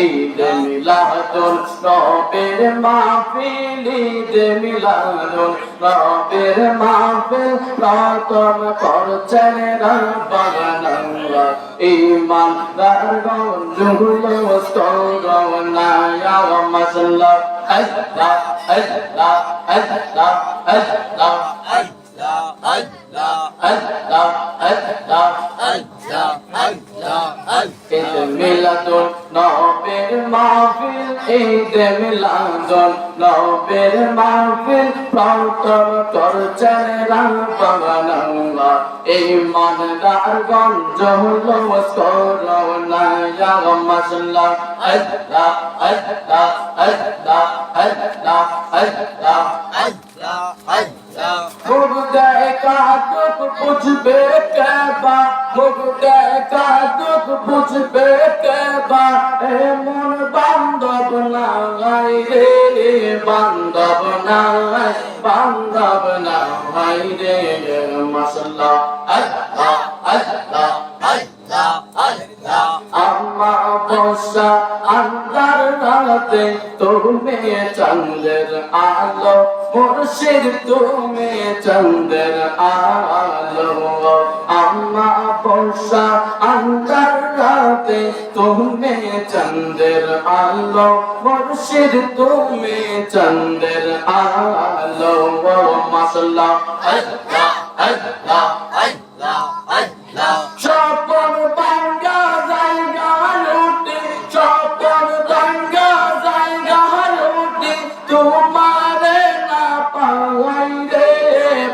ঈদ মিলাদুল নবের মাহফিল, ঈদ মিলাদুল নবের মাহফিল প্রথম করছেন রব্বানা ইমান দারগন জুহুল স্তরনায়া মাসাল্লাহ আল্লাহ আল্লাহ আল্লাহ আল্লাহ। আল্লাহ আল্লাহ মিলাদুন নবের মাহফিল ঈদ মিলাদুন নবের মাহফিল প্রথম করছেন রাব্বানা ইমানদার গঞ্জ হলো করোনা ইয়া মাসাল্লাহ আল্লাহ আল্লাহ আল্লাহ আল্লাহ আল্লাহ মুর্দে का दुख बुझबे के बा मुर्दे का दुख बुझबे के बा ए मन बांधव ना गाई रे बांधव ना बांधव ना गाई रे मसला अल्लाह अल्लाह अल्लाह আন্ধার রাতে তুমি চন্দ্রের আলো, মুর্শিদ তুমি চন্দ্রের আলো। আম্মা বর্ষা আন্ধার রাতে তুমি চন্দ্রের আলো, মুর্শিদ তুমি চন্দ্রের আলো। মাসাল্লাহ আল্লাহ আল্লাহ।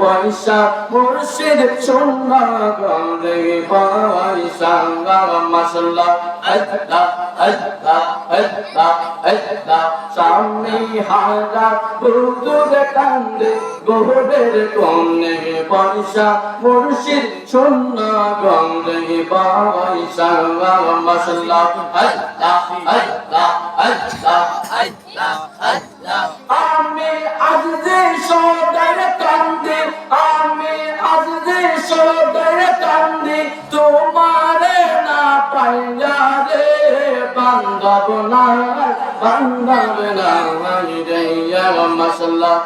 বৈশা মুর্শিদ সোনা গরে বৈশা মশলা আল্লাহ আল্লাহ আল্লাহ আল্লাহ। স্বামী হারা বুদুর কান্দে গোহরের কন্যে বৈশা মুর্শিদ সোনা গরে বৈশা মশলা আল্লাহ আল্লাহ আল্লাহ আল্লাহ আল্লাহ। মাইয়া রে বান্দাব না বান্দাব না মাইয়া মাশাআল্লাহ